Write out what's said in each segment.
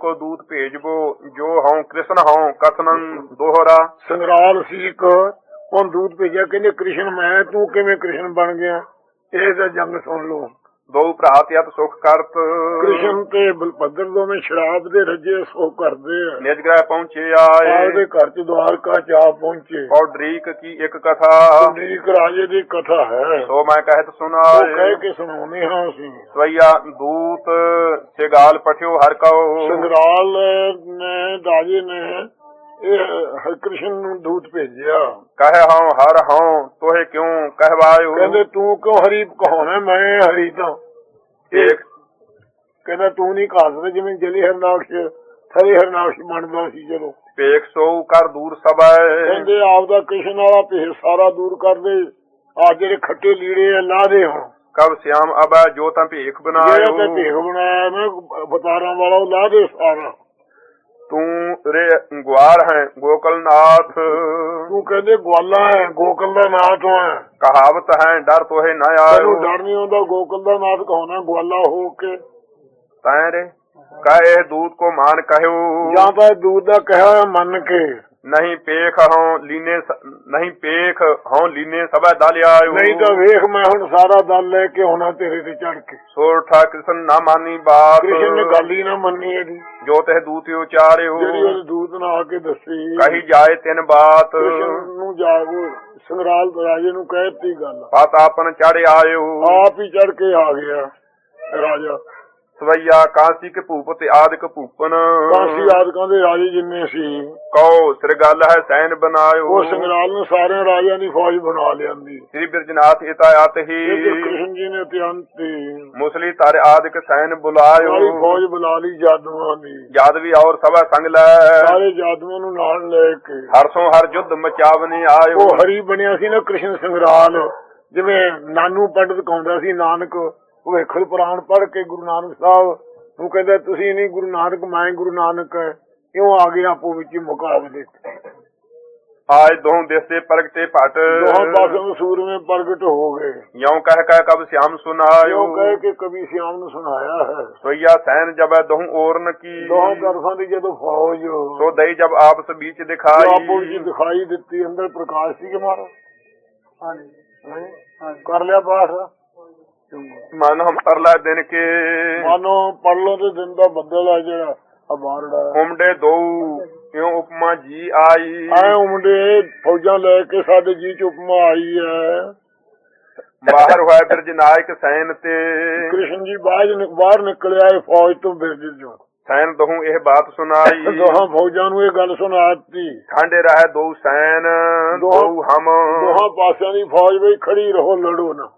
ਕੋ ਦੂਤ ਭੇਜਬੋ, ਜੋ ਹਉ ਕ੍ਰਿਸ਼ਨ ਹਉ, ਕਥਨੰ ਦੋਹਰਾ। ਸੰਗਰਾਲ ਸੀ ਇੱਕ ਉਹ ਦੂਤ ਭੇਜਿਆ, ਕਹਿੰਦੇ ਕ੍ਰਿਸ਼ਨ ਮੈਂ, ਤੂੰ ਕਿਵੇਂ ਕ੍ਰਿਸ਼ਨ ਬਣ ਗਿਆ? ਇਹ ਤਾਂ ਜੰਗ ਸੁਣ ਲੋ ਦੋ ਭਰਾ ਤੇ ਅਤ ਸੁਖ ਕਰਤ। ਕ੍ਰਿਸ਼ਨ ਤੇ ਬਲਭਦਰ ਦੋਵੇਂ ਸ਼ਰਾਬ ਦੇ ਰੱਜੇ ਸੋ ਕਰਦੇ ਆ। ਨਿਜ ਗ੍ਰਹਿ ਪਹੁੰਚੇ ਆਏ। ਆਪਦੇ ਘਰ ਚ ਦਵਾਰਕਾ ਚ ਆ ਪਹੁੰਚੇ। ਔਰ ਡਰੀਕ ਕੀ ਇੱਕ ਕਥਾ। ਅਮਰੀਕ ਰਾਜੇ ਦੀ ਕਥਾ ਹੈ। ਸੋ ਮੈਂ ਕਹਿਤ ਉਹ ਸੁਨਾਏ ਕਹਿ ਕੇ ਸੁਣਾਉਨੇ ਹਾਂ ਅਸੀਂ। ਸਵਈਆ ਦੂਤ ਸੇ ਗਾਲ ਪਠਿਓ ਹਰ ਕਉ। ਸੰਗਰਾਲ ਨੇ ਰਾਜੇ ਨੇ ਇਹ ਹਰਿਕ੍ਰਿਸ਼ਨ ਨੂੰ ਦੂਤ ਭੇਜਿਆ। ਕਹੇ ਹਉ ਹਰ ਹਉ ਤੋਹੇ ਕਿਉ ਕਹਿਵਾਇਓ ਕਹਿੰਦੇ ਤੂੰ ਕਿਉਂ ਹਰੀ ਕਹਾਉਣਾ ਮੈਂ ਹਰੀ ਤਾਂ। ਇੱਕ ਕਹਿੰਦਾ ਤੂੰ ਨਹੀਂ ਕਹਾ ਸਕਦਾ ਜਿਵੇਂ ਜਲੀ ਹਰਨਾਕਸ਼ ਥਰੇ ਹਰਨਾਕਸ਼ ਮੰਨਦਾ ਸੀ ਜਦੋਂ। ਪੇਖ ਸੋ ਕਰ ਦੂਰ ਸਬੈ ਕਹਿੰਦੇ ਆਪਦਾ ਕ੍ਰਿਸ਼ਨ ਵਾਲਾ ਭੇਸ ਸਾਰਾ ਦੂਰ ਕਰ ਦੇ। ਆ ਜਿਹੜੇ ਖੱਟੇ ਲੀੜੇ ਆ ਲਾ ਦੇ ਹੁਣ। ਕਬ ਸਿਆਮ ਅਬੈ ਜੋ ਤਾਂ ਭੇਖ ਜਿਹੜਾ ਤੇ ਬਨਾਇਓ ਭੇਖ ਬਣਾਇਆ ਨਾ ਬਤਾਰਾਂ ਵਾਲਾ ਉਹ ਲਾ ਦੇ ਸਾਰਾ। ਤੂੰ ਰੇ ਗੁਆਰ ਹੈ ਗੋਕਲਨਾਥ। ਤੂੰ ਕਹਿੰਦੇ ਗਵਾਲਾ ਹੈ ਗੋਕਲ ਦਾ ਨਾਥ ਹੈ? ਕਹਾਵਤ ਹੈ ਡਰ ਤੋਹੇ ਨਾ ਤੈਨੂੰ ਆਇਓ ਡਰ ਨਹੀਂ ਆਉਂਦਾ ਗੋਕਲ ਦਾ ਨਾਥ ਕਹਾਉਣਾ ਗਵਾਲਾ ਹੋ ਕੇ। ਤੈਂ ਰੇ ਕਹੇ ਦੂਤ ਕੋ ਮਾਨ ਕਹਿਓ। ਜਾਂ ਤਾਂ ਦੂਰ ਦਾ ਕਿਹਾ ਹੋਇਆ ਮੰਨ ਕੇ। ਨਹੀਂ ਪੇਖ ਹਉ ਲੀਨੇ ਨਹੀਂ ਪੇਖ ਹਉ ਲੀਨੇ ਸਭੈ ਦਲ ਆਇਓ। ਨਹੀਂ ਤਾਂ ਵੇਖ ਮੈਂ ਹੁਣ ਸਾਰਾ ਦਲ ਲੈ ਕੇ ਆਉਣਾ ਤੇਰੇ ਤੇ ਚੜ ਕੇ। ਸੋਰਠਾ ਕ੍ਰਿਸ਼ਨ ਨਾ ਮਾਨੀ ਬਾਤ ਕ੍ਰਿਸ਼ਨ ਨੇ ਗੱਲ ਹੀ ਨਾ ਮੰਨੀ ਇਹਦੀ। ਜੋ ਤਹ ਦੂਤ ਉਚਾਰਿਓ। ਜਿਹੜੀ ਉਹਦੇ ਦੂਤ ਨੇ ਆ ਕੇ ਦੱਸੀ। ਕਹੀ ਜਾਏ ਤਿਨ ਬਾਤ। ਕ੍ਰਿਸ਼ਨ ਨੂੰ ਜਾਗੋ ਸੰਗਰਾਲ ਰਾਜੇ ਨੂੰ ਕਹਿਤੀ ਗੱਲ। ਪਤ ਆਪਨ ਚੜ ਆਇਓ। ਆਪ ਹੀ ਚੜ ਕੇ ਆ ਗਿਆ ਰਾਜਾ। ਸਵਈਆ ਕਾਂਸੀ ਕੇ ਭੂਪ ਤੇ ਆਦਿਕ ਭੂਪਨ ਕਾਂਸੀ ਆਦਿਕਾਂ ਦੇ ਰਾਜੇ ਜਿੰਨੇ ਸੀ। ਕਉ ਸਿਰ ਗੱਲ ਹੈ ਸੈਨ ਬਣਾਇਓ। ਉਹ ਸੰਗਰਾਲ ਨੂੰ ਸਾਰਿਆਂ ਰਾਜਿਆਂ ਦੀ ਫੌਜ ਬਣਾ ਲਿਆਂਦੀ। ਸ੍ਰੀ ਬਿਰਜਨਾਥ ਇਤਾਇਤ ਇਹ ਹੀ। ਕ੍ਰਿਸ਼ਨ ਜੀ ਨੇ ਅਤਿਅੰਤ ਮੁਸਲੀ ਤਾਰੇ ਆਦਿਕ ਸੈਨ ਸਾਰੀ ਬੁਲਾਇਓ ਫੌਜ ਬੁਲਾ ਲਈ ਜਾਦੂਆਂ ਦੀ। ਜਦ ਵੀ ਔਰ ਸਭਾ ਸੰਗ ਲੈ। ਸਾਰੇ ਜਾਦੂਆਂ ਨੂੰ ਨਾਲ ਲੈ ਕੇ। ਹਰਸੋਂ ਹਰ ਜੁੱਧ ਮਚਾਵਨੇ ਆਇਓ। ਉਹ ਹਰੀ ਬਣਿਆ ਸੀ ਨਾ ਕ੍ਰਿਸ਼ਨ ਸੰਗਰਾਲ। ਜਿਵੇਂ ਨਾਨੂ ਪੰਡਤ ਕਹਾਉਂਦਾ ਸੀ ਨਾਨਕ ਉਹ ਵੇਖਲ ਪੁਰਾਣ ਪੜ੍ਹ ਕੇ ਗੁਰੂ ਨਾਨਕ ਸਾਹਿਬ ਨੂੰ ਕਹਿੰਦਾ ਤੁਸੀਂ ਨਹੀਂ ਗੁਰੂ ਨਾਨਕ ਮੈਂ ਗੁਰੂ ਨਾਨਕ ਕਿਉਂ ਆ ਗਏ ਆਪੋ ਵਿੱਚ ਮੁਕਾਬਲੇ ਆਏ ਦੋਹ ਦੇਸੇ ਪ੍ਰਗਟੇ ਭਟ। ਦੋਹਾਂ ਪਾਸੋਂ ਸੂਰਮੇ ਪ੍ਰਗਟ ਹੋ ਗਏ। ਯਉ ਕਹਿ ਕਹਿ ਕਬ ਸਿਆਮ ਸੁਨਾਇਓ। ਕਿਉਂ ਕਹੇ ਕਿ ਕਵੀ ਸਿਆਮ ਨੂੰ ਸੁਣਾਇਆ ਹੈ। ਸੋਈਆ ਸੈਨ ਜਬੈ ਦੋਹ ਔਰਨ ਕੀ। ਦੋਹਾਂ ਤਰਫਾਂ ਦੀ ਜਦੋਂ ਫੌਜ ਸੋ ਦਈ ਜਬ ਆਪਸ ਵਿੱਚ ਜੋ ਆਪੋ ਵਿੱਚ ਦਿਖਾਈ ਦਿਖਾਈ ਦਿੱਤੀ ਅੰਦਰ ਪ੍ਰਕਾਸ਼ ਸੀ ਕਿ ਮਾਰਾ ਹਾਂਜੀ। ਕਰ ਲਿਆ ਪਾਠ? ਮਨ ਹਮ ਕਰਲਾ ਦਿਨ ਕੇ। ਮਾਨੋ ਪੜ ਲੋ ਤੇ ਦਿਨ ਦਾ ਬੱਦਲ ਆ ਜਿਹੜਾ ਆ ਬਾਰੜਾ ਉਮਡੇ ਦੋ ਕਿਉ ਉਪਮਾ ਜੀ ਆਈ। ਐ ਉਮੜੇ ਫੌਜਾਂ ਲੈ ਕੇ ਸਾਡੇ ਜੀ ਚ ਉਪਮਾ ਆਈ ਹੈ। ਬਾਹਰ ਹੋਇਆ ਬਿਰਜ ਨਾਇਕ ਸੈਨ ਤੇ। ਕ੍ਰਿਸ਼ਨ ਜੀ ਬਾਹਰ ਨਿ- ਬਾਹਰ ਨਿਕਲਿਆ ਇਹ ਫੌਜ ਤੋਂ ਬਿਰਜ ਚੋਂ। ਸੈਨ ਦਹੂ ਇਹ ਬਾਤ ਸੁਨਾਈ ਦੋਹਾਂ ਫੌਜਾਂ ਨੂੰ ਇਹ ਗੱਲ ਸੁਣਾਤੀ ਠਾਂਡੇ ਰਹੇ ਦੋ ਸੈਨ ਦੋ ਹਮ। ਦੋਹਾਂ ਪਾਸਿਆਂ ਦੀ ਫੌਜ ਵੀ ਖੜੀ ਰਹੋ ਲੜੋ ਨਾ।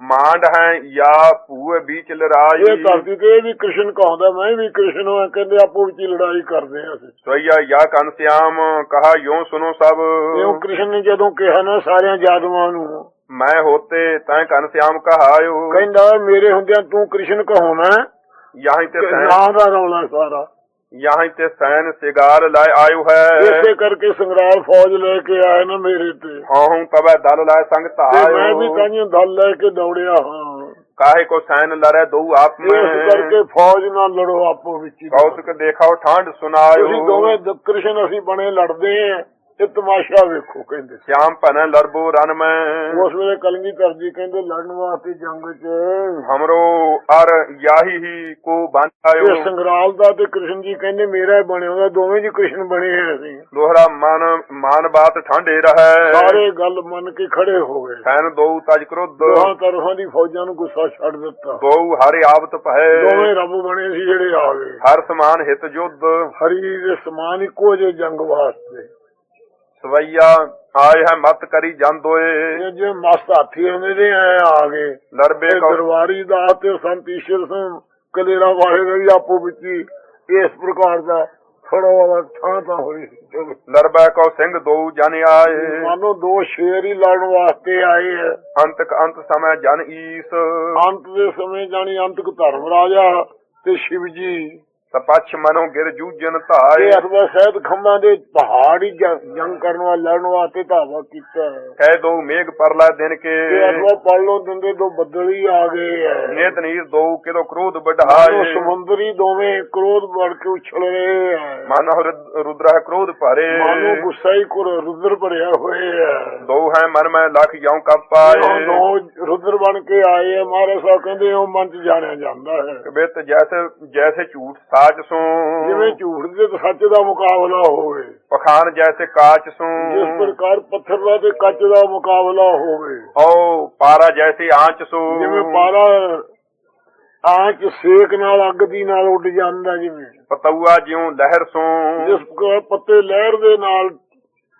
ਮਾਂਡ ਹੈ ਯਾ ਭੂਏ ਵਿੱਚ ਲੜਾਈ। ਇਹ ਤੇ ਇਹ ਵੀ ਕ੍ਰਿਸ਼ਨ ਕਹਾਉਂਦਾ ਮੈਂ ਵੀ ਕ੍ਰਿਸ਼ਨ ਹਾਂ ਕਹਿੰਦੇ ਆਪੋ ਵਿੱਚ ਲੜਾਈ ਕਰਦੇ ਆ ਅਸੀਂ। ਸੋਈਆ ਯਾ ਕਨ ਸਿਆਮ ਕਹਾ ਯੋ ਸੁਨੋ ਸਭ। ਇਹ ਕ੍ਰਿਸ਼ਨ ਨੇ ਜਦੋਂ ਕਿਹਾ ਨਾ ਸਾਰਿਆਂ ਜਾਦੂਆਂ ਨੂੰ। ਮੈਂ ਹੋਤੇ ਤੈ ਕਨ ਸਿਆਮ ਕਹਾਇਓ। ਕਹਿੰਦਾ ਮੇਰੇ ਹੁੰਦਿਆਂ ਤੂੰ ਕ੍ਰਿਸ਼ਨ ਕਹਾਉਣਾ ਯਹਾਂ ਤੇ ਨਾਂ ਦਾ ਰੌਲਾ ਸਾਰਾ। ਯਹਾਂ ਤੇ ਸੈਨ ਸਿਗਾਰ ਲਾਇ ਆਇਓ ਹੈ। ਇਸੇ ਕਰਕੇ ਸੰਗਰਾਲ ਫੌਜ ਲੈ ਕੇ ਆਏ ਨਾ ਮੇਰੇ ਤੇ। ਹਾਂ ਹੂੰ ਤਬੈ ਦਲ ਲਾਇ ਸੰਗ ਤੇ ਮੈਂ ਵੀ ਧਾਇਓ ਕਾਂਜੀਆਂ ਦਲ ਲੈ ਕੇ ਦੌੜਿਆ ਹਾਂ। ਕਾਹੇ ਕੋ ਸੈਨ ਲੜੈ ਦੋ ਆਪ ਇਸ ਮੈਂ ਕਰਕੇ ਫੌਜ ਨਾਲ ਲੜੋ ਆਪੋ ਵਿੱਚ ਹੀ। ਕੌਤਕ ਦੇਖਾਓ ਠਾਂਡ ਤੁਸੀਂ ਸੁਨਾਇਓ ਦੋਵੇਂ ਕ੍ਰਿਸ਼ਨ ਅਸੀਂ ਬਣੇ ਲੜਦੇ ਆ। ਇਹ ਤਮਾਸ਼ਾ ਵੇਖੋ ਕਹਿੰਦੇ। ਸ਼ਾਮ ਭਨ ਲੜਬੋ ਰਨ ਮੈਂ। ਉਸ ਵੇਲੇ ਕਲਗੀ ਜੀ ਕਹਿੰਦੇ ਲੜਨ ਵਾਸਤੇ ਜੰਗ 'ਚ। ਹਮਰੋ ਅਰ ਯਾਹੀ ਹੀ ਕੋ ਬੰਧਾਇਓ ਇਹ ਸੰਗਰਾਲ ਦਾ ਤੇ ਕ੍ਰਿਸ਼ਨ ਜੀ ਕਹਿੰਦੇ ਮੇਰਾ ਹੀ ਬਣਿਆ ਉਹਦਾ ਦੋਵੇਂ ਜੀ ਕ੍ਰਿਸ਼ਨ ਬਣੇ ਆ ਅਸੀਂ ਦੋਹਰਾ ਮਨ ਮਾਨ ਬਾਤ ਠਾਂਡੇ ਰਹੈ। ਸਾਰੇ ਗੱਲ ਮੰਨ ਕੇ ਖੜੇ ਹੋ ਗਏ। ਸੈਨ ਦੋ ਤਜ ਕ੍ਰੋਧ। ਦੋਹਾਂ ਤਰਫਾਂ ਦੀ ਫੌਜਾਂ ਨੂੰ ਗੁੱਸਾ ਛੱਡ ਦਿੱਤਾ। ਦੋ ਹਰਿ ਆਵਤ ਭੈ ਦੋਵੇਂ ਰੱਬ ਬਣੇ ਸੀ ਜਿਹੜੇ ਆ ਗਏ। ਹਰ ਸਮਾਨ ਹਿਤ ਜੁਧ। ਹਰੀ ਦੇ ਸਮਾਨ ਇੱਕੋ ਜਿਹੇ ਜੰਗ ਵਾਸਤੇ। ਸਵਈਆ ਆਏ ਹੈ ਮਤ ਕਰੀ ਜਾਂਦੋਏ ਜੇ ਮਸਤ ਹਾਥੀ ਹੁੰਦੇ ਨੇ ਆ ਗਏ। ਲੜਬੇ ਦਰਬਾਰੀ ਦਾ ਤੇ ਸੰਤ ਈਸ਼ਰ ਸਿੰਘ ਕਲੇਰਾ ਵਾਲੇ ਦਾ ਵੀ ਆਪੋ ਵਿੱਚ ਇਸ ਪ੍ਰਕਾਰ ਦਾ ਥੋੜਾ ਥਾਂ ਤਾਂ ਹੋਈ। ਲੜਬੈ ਕੋ ਸਿੰਘ ਦੋ ਜਨ ਆਏ। ਮਾਨੋ ਦੋ ਸ਼ੇਰ ਹੀ ਲੜਨ ਵਾਸਤੇ ਆਏ ਹੈ ਅੰਤਕ ਅੰਤ ਸਮੈ ਜਨ ਈਸ। ਅੰਤ ਦੇ ਸਮੇਂ ਜਾਣੀ ਅੰਤਕ ਧਰਮ ਰਾਜਾ ਤੇ ਸ਼ਿਵ ਜੀ ਤਪਛ ਮਨੋ ਗਿਰ ਜੂਜਨ ਇਹ ਧਾਏ। ਅਥਵਾ ਸਹਿਤ ਖੰਭਾਂ ਦੇ ਪਹਾੜੀ ਜੰਗ ਕਰਨ ਵਾਲੇ ਲੜਨ ਵਾਸਤੇ ਧਾਵਾ ਕੀਤਾ। ਹੈ ਕਹਿ ਦੋ ਮੇਘ ਪਰਲਾ ਦਿਨ ਕੇ। ਤੇ ਅਥਵਾ ਪੜਲੋ ਦਿੰਦੇ ਦੋ ਬੱਦਲ ਹੀ ਆ ਗਏ ਹੈ ਨੇਤ ਨੀਰ ਦੋ ਕਿਦੋ ਕ੍ਰੋਧ ਵਢਾਏ। ਸਮੁੰਦਰੀ ਦੋਵੇਂ ਕ੍ਰੋਧ ਵੜ ਕੇ ਉਛਲ ਰਹੇ ਹੈ ਮਨ ਰੁਦਰਾ ਕ੍ਰੋਧ ਭਾਰੇ। ਮਾਨੋ ਗੁੱਸਾ ਹੀ ਕੁਰ ਰੁਦਰ ਭਰਿਆ ਹੋਏ ਹੈ ਦੋ ਹੈ ਮਨ ਮੈਂ ਲੱਖ ਜਾਉ ਕਪ ਦੋ ਰੁਦਰ ਬਣ ਕੇ ਆਏ ਹੈ ਮਹਾਰਾਜ ਸਾਹਿਬ ਕਹਿੰਦੇ ਉਹ ਮਨ ਚ ਜਾਣਿਆ ਜਾਂਦਾ ਹੈ। ਕਬਿਤ ਜੈਸੇ ਜੈਸੇ ਝੂਠ ਸਾਚ ਸੋ। ਜਿਵੇਂ ਝੂਠ ਦੇ ਸੱਚ ਦਾ ਮੁਕਾਬਲਾ ਹੋਵੇ। ਪਖਾਨ ਜੈਸੇ ਕਾਚ ਸੋ। ਜਿਸ ਪ੍ਰਕਾਰ ਪੱਥਰ ਦਾ ਤੇ ਕੱਚ ਦਾ ਮੁਕਾਬਲਾ ਹੋਵੇ। ਓ ਪਾਰਾ ਜੈਸੇ ਆਂਚ ਸੋ। ਜਿਵੇਂ ਪਾਰਾ ਆਂਚ ਸੇਕ ਨਾਲ ਅੱਗ ਦੀ ਨਾਲ ਉੱਡ ਜਾਂਦਾ ਜਿਵੇਂ। ਪਤਊਆ ਜਿਉ ਲਹਿਰ ਸੋ। ਜਿਸ ਪ੍ਰਕਾਰ ਪੱਤੇ ਲਹਿਰ ਦੇ ਨਾਲ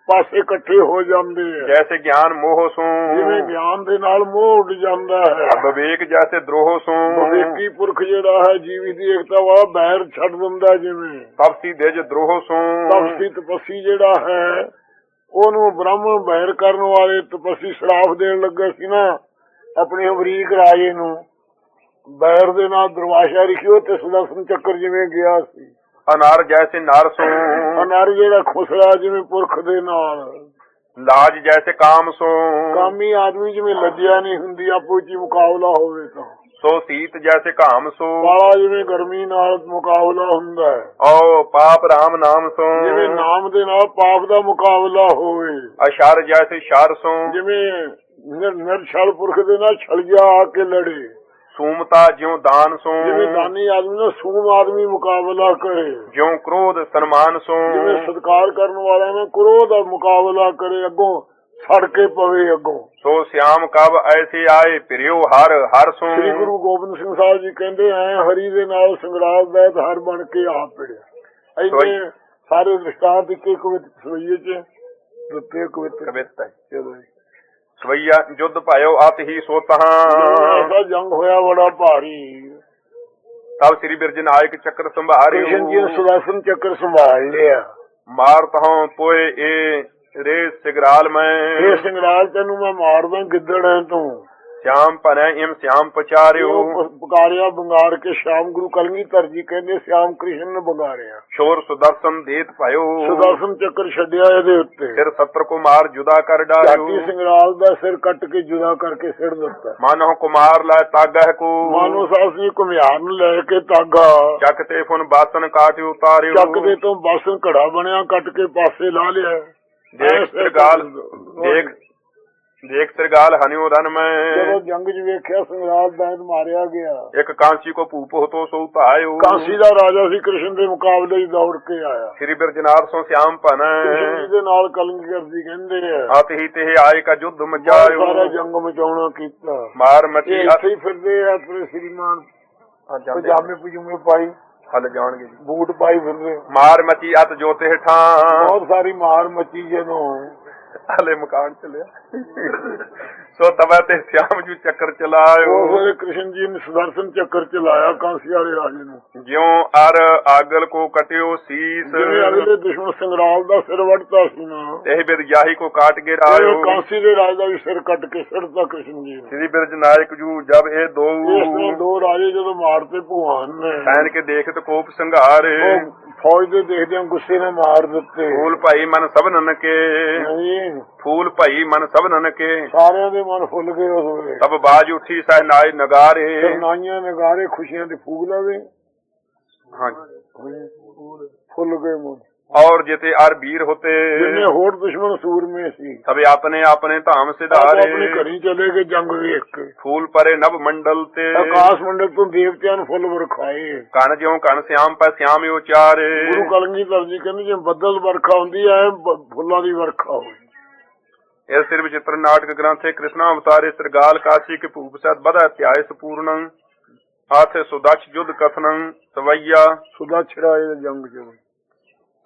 ਪਾਸੇ ਇਕੱਠੇ ਹੋ ਜਾਂਦੇ ਆ। ਜੈਸੇ ਗਿਆਨ ਮੋਹ ਸੋ। ਜਿਵੇਂ ਗਿਆਨ ਦੇ ਨਾਲ ਮੋਹ ਉੱਡ ਜਾਂਦਾ ਹੈ। ਵਿਵੇਕ ਜੈਸੇ ਦਰੋਹ ਸੋ। ਵਿਵੇਕੀ ਪੁਰਖ ਜਿਹੜਾ ਹੈ ਜੀਵੀ ਦੀ ਏਕਤਾ ਵਾਲਾ ਬੈਰ ਛੱਡ ਦਿੰਦਾ ਜਿਵੇਂ। ਤਪਸੀ ਦੇਜ ਦਰੋਹ ਸੋ। ਤਪਸੀ ਤਪਸੀ ਜਿਹੜਾ ਹੈ ਉਹਨੂੰ ਬ੍ਰਹਮ ਬੈਰ ਕਰਨ ਵਾਲੇ ਤਪਸੀ ਸ਼ਰਾਫ ਦੇਣ ਲੱਗੇ ਸੀ ਨਾ ਆਪਣੇ ਅਮਰੀਕ ਰਾਜੇ ਨੂੰ। ਬੈਰ ਦੇ ਨਾਲ ਦਰਵਾਜ਼ਾ ਰਿਖਿਓ ਤੇ ਸੁਦਰਸ਼ਨ ਚੱਕਰ ਜਿਵੇਂ ਗਿਆ ਸੀ। ਅਨਾਰ ਜੈਸੇ ਨਾਰ ਸੋ। ਅਨਰ ਜਿਹੜਾ ਖੁਸਰਾ ਜਿਵੇਂ ਪੁਰਖ ਦੇ ਨਾਲ। ਲਾਜ ਜੈਸੇ ਕਾਮ ਸੋ। ਕਾਮੀ ਆਦਮੀ ਜਿਵੇਂ ਲੱਜਿਆ ਨਹੀਂ ਹੁੰਦੀ ਆਪੋ ਚ ਮੁਕਾਬਲਾ ਹੋਵੇ ਤਾਂ। ਸੋ ਸੀਤ ਜੈਸੇ ਕਾਮ ਸੋ। ਕਾਲਾ ਜਿਵੇਂ ਗਰਮੀ ਨਾਲ ਮੁਕਾਬਲਾ ਹੁੰਦਾ ਹੈ। ਓ ਪਾਪ ਰਾਮ ਨਾਮ ਸੋ। ਜਿਵੇਂ ਨਾਮ ਦੇ ਨਾਲ ਪਾਪ ਦਾ ਮੁਕਾਬਲਾ ਹੋਵੇ। ਅਸ਼ਰ ਜੈਸੇ ਸ਼ਰ ਸੋ। ਜਿਵੇਂ ਨਿਰ- ਨਿਰਛਲ ਪੁਰਖ ਦੇ ਨਾਲ ਛਲਜਾ ਆ ਕੇ ਲੜੇ। ਸੂਮਤਾ ਜਿਉ ਦਾਨ ਸੋ ਜਿਵੇਂ ਦਾਨੀ ਆਦਮੀ ਨਾਲ ਸੂਮ ਆਦਮੀ ਮੁਕਾਬਲਾ ਕਰੇ। ਜਿਉ ਕ੍ਰੋਧ ਸਨਮਾਨ ਸੋ ਜਿਵੇਂ ਸਤਕਾਰ ਕਰਨ ਵਾਲਾ ਨਾਲ ਕਰੋਧ ਦਾ ਮੁਕਾਬਲਾ ਕਰੇ ਅੱਗੋਂ ਸੜ ਕੇ ਪਵੇ ਅੱਗੋਂ। ਸੋ ਸਿਆਮ ਕਬ ਐਸੇ ਆਏ ਪ੍ਰਿਯੋ ਹਰ ਹਰ ਸੋ ਸ੍ਰੀ ਗੁਰੂ ਗੋਬਿੰਦ ਸਿੰਘ ਸਾਹਿਬ ਜੀ ਕਹਿੰਦੇ ਐ ਹਰੀ ਦੇ ਨਾਲ ਸੰਗਰਾਮ ਬੈਤ ਹਰ ਬਣ ਕੇ ਆ ਪਿੜਿਆ ਇੰਨੇ ਸਾਰੇ ਦ੍ਰਿਸ਼ਟਾਂਤ ਇੱਕੇ ਕਵਿਤ ਸਵਈਏ ਚ ਦਿੱਤੇ ਕਵਿਤ ਕਵਿਤ ਚਲੋ। ਸਵਈਆ ਜੁਦ ਭਾਇਓ ਅਤ ਹੀ ਸੋ ਤਹਾਂ ਐਸਾ ਜੰਗ ਹੋਇਆ ਬੜਾ ਭਾਰੀ। ਤਬ ਸ੍ਰੀ ਬਿਰਜ ਨਾਇਕ ਚੱਕਰ ਸੰਭਾਰਿਓ। ਕ੍ਰਿਸ਼ਨ ਜੀ ਨੇ ਚੱਕਰ ਸੰਭਾਲ ਲਿਆ। ਮਾਰ ਤਹਾਂ ਪੋਏ ਏ ਰੇ ਸਿਗਰਾਲ ਮੈਂ। ਇਹ ਸੰਗਰਾਲ ਤੈਨੂੰ ਮੈਂ ਮਾਰਦਾ ਗਿੱਦੜ ਐ ਤੂੰ। ਸ਼ਾਮ ਭਨੈ ਇਮ ਸ਼ਾਮ ਪਚਾਰਿਓ। ਪੁਕਾਰਿਆ ਬੰਗਾਰ ਕੇ ਸ਼ਾਮ ਗੁਰੂ ਕਲਗੀਧਰ ਜੀ ਕਹਿੰਦੇ ਸ਼ਾਮ ਕ੍ਰਿਸ਼ਨ ਨੇ ਬੰਗਾਰਿਆ ਸ਼ੋਰ ਸੁਦਰਸ਼ਨ ਦੇਤ ਭਾਇਓ। ਸੁਦਰਸ਼ਨ ਚੱਕਰ ਛੱਡਿਆ ਇਹਦੇ ਉੱਤੇ। ਫਿਰ ਸਤਰ ਕੋ ਮਾਰ ਜੁਦਾ ਕਰ ਡਾਇਓ। ਜਾਤੀ ਸੰਗਰਾਲ ਦਾ ਸਿਰ ਕੱਟ ਕੇ ਜੁਦਾ ਕਰਕੇ ਸਿਰ ਦਿੱਤਾ। ਮਾਨੋ ਕੁਮਾਰ ਲੈ ਤਾਗਹ ਕੋ। ਮਾਨੋ ਸਾਹਿਬ ਜੀ ਘੁਮਿਆਰ ਨੂੰ ਲੈ ਕੇ ਤਾਗਾ। ਚੱਕ ਤੇ ਫੁਨ ਬਾਸਨ ਕਾਟ ਉਤਾਰਿਓ ਚੱਕ ਦੇ ਤੋਂ ਬਾਸਨ ਘੜਾ ਬਣਿਆ ਕੱਟ ਕੇ ਪਾਸੇ ਲਾ ਲਿਆ। ਦੇਖ ਸਰਗਾਲ ਦੇਖ ਦੇਖ ਸਰਗਾਲ ਹਨਿਓ ਰਨ ਜਦੋਂ ਮੈਂ ਜੰਗ 'ਚ ਵੇਖਿਆ ਸੰਗਰਾਲ ਦੈਂਤ ਮਾਰਿਆ ਗਿਆ। ਇੱਕ ਕਾਂਸੀ ਕੋ ਭੂਪ ਹੋਤੋ ਸੋ ਧਾਇਓ। ਕਾਂਸੀ ਦਾ ਰਾਜਾ ਸੀ ਕ੍ਰਿਸ਼ਨ ਦੇ ਮੁਕਾਬਲੇ 'ਚ ਦੌੜ ਕੇ ਆਇਆ। ਸ੍ਰੀ ਬਿਰਜਨਾਥ ਸੋ ਸਿਆਮ ਭਨੈ। ਕ੍ਰਿਸ਼ਨ ਦੇ ਨਾਲ ਕਲਗੀਧਰ ਜੀ ਕਹਿੰਦੇ ਆ ਆਤ ਹੀ ਤੇ ਆਏ ਕਾ ਜੁਦ ਬਹੁਤ ਮਚਾਇਓ। ਸਾਰਾ ਜੰਗ ਮਚਾਉਣਾ ਕੀਤਾ। ਮਾਰ ਮਚੀ ਇੱਥੇ ਹੀ ਫਿਰਦੇ ਆ ਆਪਣੇ ਸ੍ਰੀਮਾਨ ਪਜਾਮੇ ਪਜੂਮੇ ਪਾਈ। ਹਲ ਜਾਣਗੇ ਜੀ। ਬੂਟ ਪਾਈ ਫਿਰਦੇ ਮਾਰ ਮਚੀ ਅਤ ਜੋਤੇ ਠਾਂ ਬਹੁਤ ਸਾਰੀ ਮਾਰ ਮੱਚੀ ਜਦੋਂ ਹਲੇ ਮਕਾਨ ਚਲਿਆ ਸੋ ਤਬੈ ਤੇ ਸਿਆਮ ਜੂ ਚੱਕਰ ਚਲਾਇਓ। ਵੇਲੇ ਕ੍ਰਿਸ਼ਨ ਜੀ ਨੇ ਸੁਦਰਸ਼ਨ ਚੱਕਰ ਚਲਾਇਆ ਕਾਂਸੀ ਵਾਲੇ ਰਾਜੇ ਨੂੰ। ਜਿਉ ਅਰ ਆਗਲ ਕੋ ਕਟਿਓ ਸੀਸ। ਜਿਵੇਂ ਅਗਲੇ ਦੁਸ਼ਮਣ ਸੰਗਰਾਲ ਦਾ ਸਿਰ ਵੱਢਤਾ ਸੀ ਨਾ। ਇਹ ਬਿਰ ਜਾਹੀ ਕੋ ਕਾਟ ਕੇ ਰਾਇਓ। ਕਾਂਸੀ ਦੇ ਰਾਜ ਦਾ ਵੀ ਸਿਰ ਕੱਟ ਕੇ ਸਿਰਤਾ ਕ੍ਰਿਸ਼ਨ ਜੀ ਨੇ। ਸ੍ਰੀ ਬਿਰਜ ਨਾਇਕ ਜੂ ਜਬ ਇਹ ਦੋ ਦੋ ਰਾਜੇ ਜਦੋਂ ਮਾਰਤੇ ਭਗਵਾਨ ਨੇ। ਸੈਨ ਕੇ ਦੇਖਤ ਕੋਪ ਸੰਘਾਰੇ। ਫੌਜ ਦੇ ਦੇਖਦਿਆਂ ਗੁੱਸੇ ਨਾਲ ਮਾਰ ਦਿੱਤੇ। ਫੂਲ ਭਾਈ ਮਨ ਸਭਨਨ ਕੇ। ਨਹੀਂ, ਫੂਲ ਭਈ ਮਨ ਸਭ ਨਨਕੇ। ਸਾਰਿਆਂ ਦੇ ਮਨ ਫੁੱਲ ਗਏ ਉਸ ਵੇਲੇ। ਸਭ ਬਾਜ ਉੱਠੀ ਸਹਿਨਾਈ ਨਗਾਰੇ ਸਹਿਨਾਈਆਂ ਨਗਾਰੇ ਖੁਸ਼ੀਆਂ ਦੇ ਫੂਲ ਲਵੇ ਫੁੱਲ ਗਏ ਮਨ। ਔਰ ਜਿਤੇ ਅਰ ਵੀਰ ਹੋਤੇ। ਜਿਨੇ ਹੋਰ ਦੁਸ਼ਮਣ ਸੂਰਮੇ ਸੀ। ਸਭ ਆਪਣੇ ਆਪਣੇ ਧਾਮ ਸਿਧਾਰੇ। ਆਪਣੇ ਘਰੀ ਚਲੇ ਗਏ ਜੰਗ ਵੇਖ ਫੂਲ ਪਰੇ ਨਭ ਮੰਡਲ ਤੇ। ਆਕਾਸ਼ ਮੰਡਲ ਤੋਂ ਦੇਵਤਿਆਂ ਨੂੰ ਫੁੱਲ ਵਰਖਾਏ। ਕਣ ਜਿਉ ਕਣ ਸਿਆਮ ਪੈ ਸਿਆਮ ਉਚਾਰੇ। ਗੁਰੂ ਕਲਗੀਧਰ ਜੀ ਕਹਿੰਦੇ ਜੇ ਬੱਦਲ ਵਰਖਾ ਹੁੰਦੀ ਐ ਫੁੱਲਾਂ ਦੀ ਵਰਖਾ ਹੋਵੇ ਇਸ ਸਿਰ ਵਿਚਿਤ੍ਰ ਨਾਟਕ ਗ੍ਰੰਥੇ ਕ੍ਰਿਸ਼ਨਾ ਅਵਤਾਰੇ ਸਰਗਾਲ ਕਾਸ਼ੀ ਕੇ ਭੂਪ ਸਤ ਬਦਾ ਅਧਿਆਇ ਸੰਪੂਰਣੰ ਆਥੇ ਸੁਦਛ ਜੁਦ ਕਥਨੰ, ਸਵਈਆ। ਸੁਦਾ ਛੜਾਏ ਜੰਗ ਚ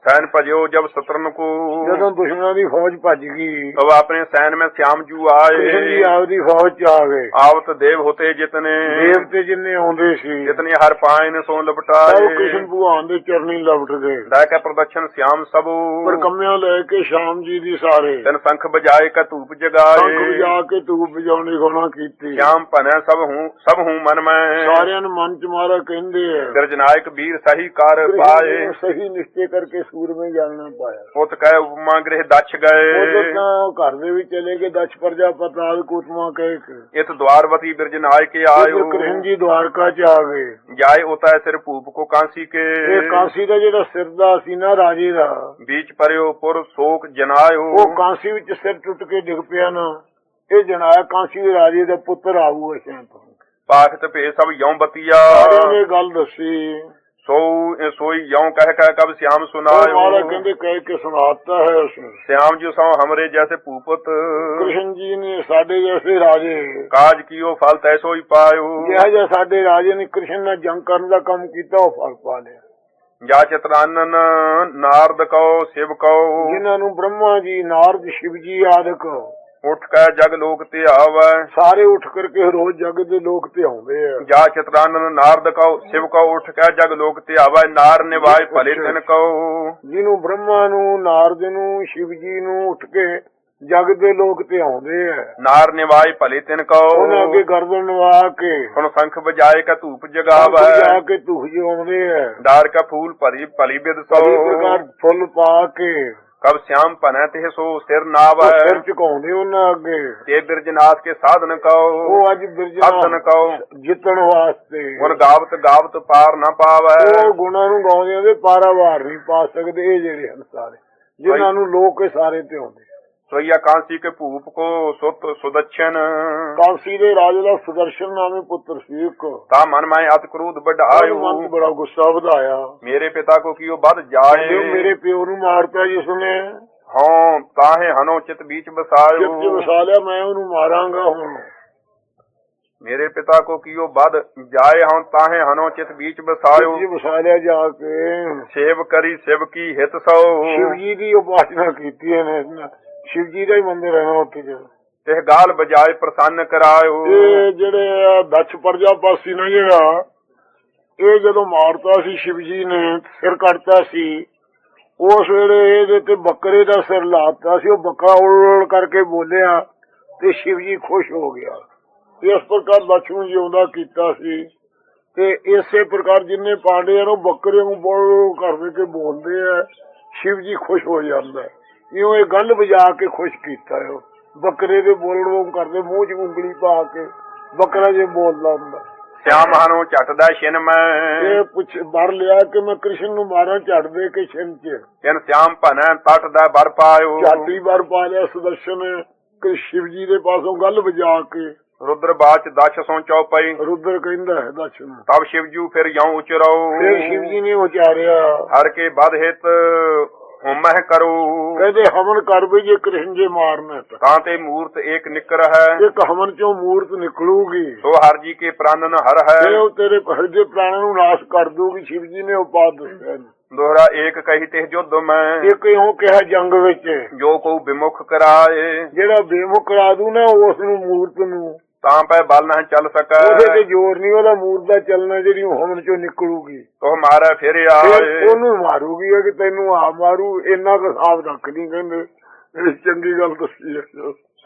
सैन भजो जब शत्रन को ਜਦੋਂ ਦੁਸ਼ਮਣਾਂ ਦੀ ਫੌਜ ਭੱਜ ਗਈ तब अपने सैन में श्याम जू ਕ੍ਰਿਸ਼ਨ ਜੀ आए ਆਪਦੀ ਫੌਜ ਚ ਆ ਗਏ आवत देव होते जितने ਦੇਵਤੇ ਜਿੰਨੇ ਆਉਂਦੇ ਸੀ जितने हर पायन सो ਸਭ लपटाए ਕ੍ਰਿਸ਼ਨ ਭਗਵਾਨ ਦੇ ਚਰਨੀ ਲਪਟ ਗਏ दाय प्रदक्षिण श्याम सब ਪਰ ਕੰਮਿਆਂ ਲੈ ਕੇ ਸ਼ਾਮ ਜੀ ਦੀ ਸਾਰੇ तन शंख बजाए का धूप ਸ਼ੰਖ जगाए ਵਜਾ ਕੇ ਧੂਪ ਵਜਾਉਣੀ ਗੁਣਾ ਕੀਤੀ श्याम पन सब हूँ सब हूँ मन में ਸਾਰਿਆਂ ਨੂੰ ਮਨ ਚ ਮਾਰਾ ਕਹਿੰਦੇ ਆ गर्जनायक वीर सही कार ਕ੍ਰਿਸ਼ਨ पाए ਨੂੰ ਸਹੀ ਨਿਸ਼ਚੇ ਕਰਕੇ ਸੂਰਮੇ ਜਾਣਨਾ ਪਾਇਆ। ਉਹ ਤਕਾਇ ਉਪਮਾ ਗ੍ਰਹਿ ਦਛ ਗਏ। ਉਹ ਤਾਂ ਘਰ ਦੇ ਵੀ ਚਲੇ ਗਏ ਦਛ ਪ੍ਰਜਾ ਪਤਾਲ ਕੁਤਮਾ ਕਹਿ ਕੇ। ਇਤ ਦਵਾਰਵਤੀ ਬਿਰਜ ਨਾਇ ਕੇ ਆਇਓ। ਕ੍ਰਿਸ਼ਨ ਜੀ ਦਵਾਰਕਾ ਚ ਆ ਗਏ। ਜਾਏ ਉਤਾ ਸਿਰ ਭੂਪ ਕੋ ਕਾਂਸੀ ਕੇ। ਇਹ ਕਾਂਸੀ ਦਾ ਜਿਹੜਾ ਸਿਰ ਦਾ ਸੀ ਨਾ ਰਾਜੇ ਦਾ। ਵਿੱਚ ਪਰਿਓ ਪੁਰ ਸੋਕ ਜਨਾਇਓ। ਉਹ ਕਾਂਸੀ ਵਿੱਚ ਸਿਰ ਟੁੱਟ ਕੇ ਡਿੱਗ ਪਿਆ ਨਾ। ਇਹ ਜਨਾਇਆ ਕਾਂਸੀ ਦੇ ਰਾਜੇ ਦਾ ਪੁੱਤਰ ਆਊ ਅਸਾਂ ਤੋਂ ਪਾਖਤ ਭੇ ਸਭ ਯੋਂ ਬਤੀਆ। ਇਹ ਗੱਲ ਦੱਸੀ। ਸੋ ਇਹ ਸੋਈ ਯੋਂ ਕਹਿ ਕਹਿ ਕਬ ਸਿਆਮ ਸੁਨਾਇ ਮਹਾਰਾਜ ਕਹਿੰਦੇ ਕਹਿ ਕੇ ਸੁਣਾਤਾ ਹੈ ਉਸਨੇ। ਸਿਆਮ ਜੀ ਸੋ ਹਮਰੇ ਜੈਸੇ ਭੂਪਤ। ਕ੍ਰਿਸ਼ਨ ਜੀ ਨੇ ਸਾਡੇ ਜੈਸੇ ਰਾਜੇ। ਕਾਜ ਕੀਓ ਫਲ ਤੈਸੋ ਹੀ ਪਾਇਓ। ਜਿਹੜਾ ਜਿਹਾ ਸਾਡੇ ਰਾਜੇ ਨੇ ਕ੍ਰਿਸ਼ਨ ਨਾਲ ਜੰਗ ਕਰਨ ਦਾ ਕੰਮ ਕੀਤਾ ਉਹ ਫਲ ਪਾ ਲਿਆ। ਜਾ ਚਤਰਾਨਨ ਨਾਰਦ ਕਉ ਸ਼ਿਵ ਕਉ। ਜਿਨ੍ਹਾਂ ਨੂੰ ਬ੍ਰਹਮਾ ਜੀ ਨਾਰਦ ਸ਼ਿਵ ਜੀ ਆਦਿ ਕਉ ਉਠ ਕੇ ਜਗ ਲੋਕ ਤੇ ਆਵੈ। ਸਾਰੇ ਉਠ ਕਰਕੇ ਰੋਜ਼ ਜਗ ਦੇ ਲੋਕ ਤੇ ਆਉਂਦੇ ਆ। ਜਾ ਚਤਰਾਨਨ ਨਾਰ ਦਕਾਓ ਸਿਵ ਕੋ ਉਠ ਕੇ ਜਗ ਲੋਕ ਤੇ ਆਵੈ। ਨਾਰ ਨਿਵਾਜ ਭਲੇ ਤਨ ਕਉ ਜਿਹਨੂੰ ਬ੍ਰਹਮਾ ਨੂੰ ਨਾਰਦ ਨੂੰ ਸ਼ਿਵ ਜੀ ਨੂੰ ਉਠ ਕੇ ਜਗ ਦੇ ਲੋਕ ਤੇ ਆਉਂਦੇ ਆ। ਨਾਰ ਨਿਵਾਜ ਭਲੇ ਤਿਨ ਕਉ ਉਹਨਾਂ ਅੱਗੇ ਗਰਦਨ ਨਵਾ ਕੇ ਹੁਣ ਸੰਖ ਵਜਾਏ ਕਾ ਧੂਪ ਜਗਾਵਾ। ਜਾ ਕੇ ਧੂਪ ਜਗਾਉਂਦੇ ਆ। ਡਾਰ ਕਾ ਫੂਲ ਭਰੀ ਭਲੀ ਬਿਦ ਸੋ। ਫੁੱਲ ਪਾ ਕੇ ਕਬ ਸਿਆਮ ਭਨੈ ਤੇ ਸੋ ਸਿਰ ਨਾਵ। ਉਹ ਸਿਰ ਉਹਨਾਂ ਅੱਗੇ। ਤੇ ਬਿਰਜਨਾਥ ਕੇ ਸਾਧਨ ਕਉ ਉਹ ਅੱਜ ਬਿਰਜਨਾਥ ਸਾਧਨ ਕਉ ਜਿੱਤਣ ਵਾਸਤੇ। ਹੁਣ ਗਾਵਤ ਗਾਵਤ ਪਾਰ ਨਾ ਪਾਵੈ। ਉਹ ਗੁਣਾਂ ਨੂੰ ਗਾਉਂਦੇ ਪਾਰਾ ਵਾਰ ਨਹੀਂ ਪਾ ਸਕਦੇ ਇਹ ਜਿਹੜੇ ਹਨ ਸਾਰੇ ਜਿਨ੍ਹਾਂ ਨੂੰ ਲੋਕ ਸਾਰੇ ਤੇ ਆਉਂਦੇ ਸੋਈਆ ਕਾਂਸੀ ਕੇ ਭੂਪ ਕੋ ਸੁਤ ਸੁਦਛਨ। ਕਾਂਸੀ ਦੇ ਰਾਜੇ ਦਾ ਸੁਦਰਸ਼ਨ ਨਾਮੇ ਪੁੱਤਰ ਸੀ ਇੱਕ। ਤਾ ਮਨ ਮੈਂ ਅਤ ਕ੍ਰੋਧ ਆਯੂ ਬਢਾਇਓ ਮਨ 'ਚ ਬੜਾ ਗੁੱਸਾ ਵਧਾਇਆ। ਮੇਰੇ ਪਿਤਾ ਕੋ ਕੀਓ ਵੱਧ ਜਾਏ। ਮੇਰੇ ਪਿਓ ਨੂੰ ਮਾਰਤਾ ਜਿਸਨੇ ਹਾਂ ਤਾਹੇ ਹਨੋ ਚਿਤ ਵਿੱਚ ਚਿੱਤ ਬਸਾਇਓ ਚ ਵਸਾ ਲਿਆ ਮੈਂ ਉਹਨੂੰ ਮਾਰਾਂਗਾ ਹੁਣ। ਮੇਰੇ ਪਿਤਾ ਕੋ ਕੀਓ ਵੱਧ ਜਾਏ। ਹਾਂ ਤਾਹੇ ਹਨੋ ਚਿਤ ਵਿੱਚ ਚਿੱਤ ਬਸਾਇਓ ਵਸਾ ਲਿਆ ਜਾ ਕੇ। ਸੇਵ ਕਰੀ ਸਿਵ ਕੀ ਹਿਤ ਸੋ। ਸ਼ਿਵ ਜੀ ਦੀ ਉਪਾਸਨਾ ਕੀਤੀ ਇਹਨੇ। ਸ਼ਿਵ ਜੀ ਦਾ ਹੀ ਮੰਦਿਰ ਹੈ ਨਾ ਉੱਥੇ ਜੋ ਤੇ ਗਾਲ ਬਜਾਏ ਪ੍ਰਸੰਨ ਕਰਾਇਓ। ਇਹ ਜਿਹੜੇ ਆ ਦਛ ਪ੍ਰਜਾਪਾਸੀ ਨਾ ਜਿਹੜਾ ਇਹ ਜਦੋਂ ਮਾਰਤਾ ਸੀ ਸ਼ਿਵ ਜੀ ਨੇ ਸਿਰ ਕੱਟਤਾ ਸੀ ਉਸ ਵੇਲੇ ਇਹਦੇ ਤੇ ਬੱਕਰੇ ਦਾ ਸਿਰ ਲਾਤਾ ਸੀ ਉਹ ਬੱਕਰਾ ਉਲ ਕਰਕੇ ਬੋਲਿਆ ਤੇ ਸ਼ਿਵ ਜੀ ਖੁਸ਼ ਹੋ ਗਿਆ। ਇਸ ਪ੍ਰਕਾਰ ਲక్ష్ਮਣ ਜਿਉਂਦਾ ਕੀਤਾ ਸੀ ਤੇ ਇਸੇ ਪ੍ਰਕਾਰ ਜਿੰਨੇ ਪਾਂਡੇ ਆ ਉਹ ਬੱਕਰੇ ਨੂੰ ਬੋਲ ਕਰਦੇ ਕੇ ਬੋਲਦੇ ਆ ਸ਼ਿਵ ਜੀ ਖੁਸ਼ ਹੋ ਜਾਂਦਾ। ਹੈ। ਇਉਂ ਇਹ ਗੱਲ ਵਜਾ ਕੇ ਖੁਸ਼ ਕੀਤਾ ਹੈ। ਉਹ ਬੱਕਰੇ ਦੇ ਬੋਲਣ ਉਹ ਕਰਦੇ ਮੂੰਹ 'ਚ ਉਂਗਲੀ ਪਾ ਕੇ ਬੱਕਰਾ ਜੇ ਬੋਲਦਾ ਹੁੰਦਾ ਸਿਆਮ ਹਨੋ ਝਟਦਾ ਛਿਨ ਮੈਂ। ਇਹ ਪੁੱਛ ਵਰ ਲਿਆ ਕਿ ਮੈਂ ਕ੍ਰਿਸ਼ਨ ਨੂੰ ਮਾਰਾਂ ਝੜ ਦੇ ਕੇ ਛਿੰਨ 'ਚ? ਤਿਨ ਸਿਆਮ ਭਨੈ ਤਟ ਦਾ ਬਰ ਪਾਇਓ। ਝਾਟੀ ਵਾਰ ਪਾ ਲਿਆ ਸੁਦਰਸ਼ਨ ਕਿ ਸ਼ਿਵ ਜੀ ਦੇ ਪਾਸੋਂ ਗੱਲ ਵਜਾ ਕੇ। ਰੁਦਰ ਬਾਚ ਦਸ਼ ਸੋ ਚੌਪਈ। ਰੁਦਰ ਕਹਿੰਦਾ ਹੈ ਦਰਸ਼ਨ ਤਬ ਸ਼ਿਵਜੂ ਫਿਰ ਯਉ ਉਚਰੋ ਫਿਰ ਸ਼ਿਵ ਜੀ ਨੇ ਉਚਾਰਿਆ। ਹਰ ਕੇ ਬਦ ਹਿਤ ਹੁਮਹਿ ਕਰੋ। ਕਹਿੰਦੇ ਹਵਨ ਕਰ ਵੀ ਜੇ ਕ੍ਰਿਸ਼ਨ ਜੇ ਮਾਰਨਾ ਤਾਂ। ਤਾਂ ਤੇ ਮੂਰਤ ਏਕ ਨਿਕਰ ਹੈ। ਇੱਕ ਹਵਨ ਚੋਂ ਮੂਰਤ ਨਿਕਲੂਗੀ। ਸੋ ਹਰ ਜੀ ਕੇ ਪ੍ਰਾਨਨ ਹਰ ਤੇ ਹੈ ਉਹ ਤੇਰੇ ਹਿਰਦੇ ਪ੍ਰਾਣਾਂ ਨੂੰ ਨਾਸ਼ ਕਰ ਦੂਗੀ ਸ਼ਿਵ ਜੀ ਨੇ ਉਪਾਦ ਦੱਸਿਆ। ਦੋਹਰਾ ਏਕ ਕਹੀ ਤੇ ਜੁਦ ਮੈਂ। ਇੱਕ ਇਉਂ ਕਿਹਾ ਜੰਗ ਵਿੱਚ। ਜੋ ਕੋ ਵਿਮੁਖ ਕਰਾਏ। ਜਿਹੜਾ ਬੇਮੁਖ ਕਰਾ ਦੂ ਨਾ ਉਸ ਨੂੰ ਮੂਰਤ ਨੂੰ ਤਾਂ ਪੈ ਬਲ ਨਾ ਚੱਲ ਸਕੈ। ਉਹਦੇ ਤੇ ਜ਼ੋਰ ਨਹੀਂ ਉਹਦਾ ਮੂਰਤ ਦਾ ਚੱਲਣਾ ਜਿਹੜੀ ਉਹ ਹਵਨ ਚੋਂ ਨਿਕਲੂਗੀ। ਤੋ ਮਾਰੇ ਫਿਰ ਆਏ ਉਹਨੂੰ ਮਾਰੂਗੀ ਕਿ ਤੈਨੂੰ ਆ ਮਾਰੂ ਇੰਨਾ ਕੁ ਸਾਫ਼ ਰੱਖ ਨਹੀਂ ਕਹਿੰਦੇ। ਚੰਗੀ ਗੱਲ ਦੱਸੀ ਹੈ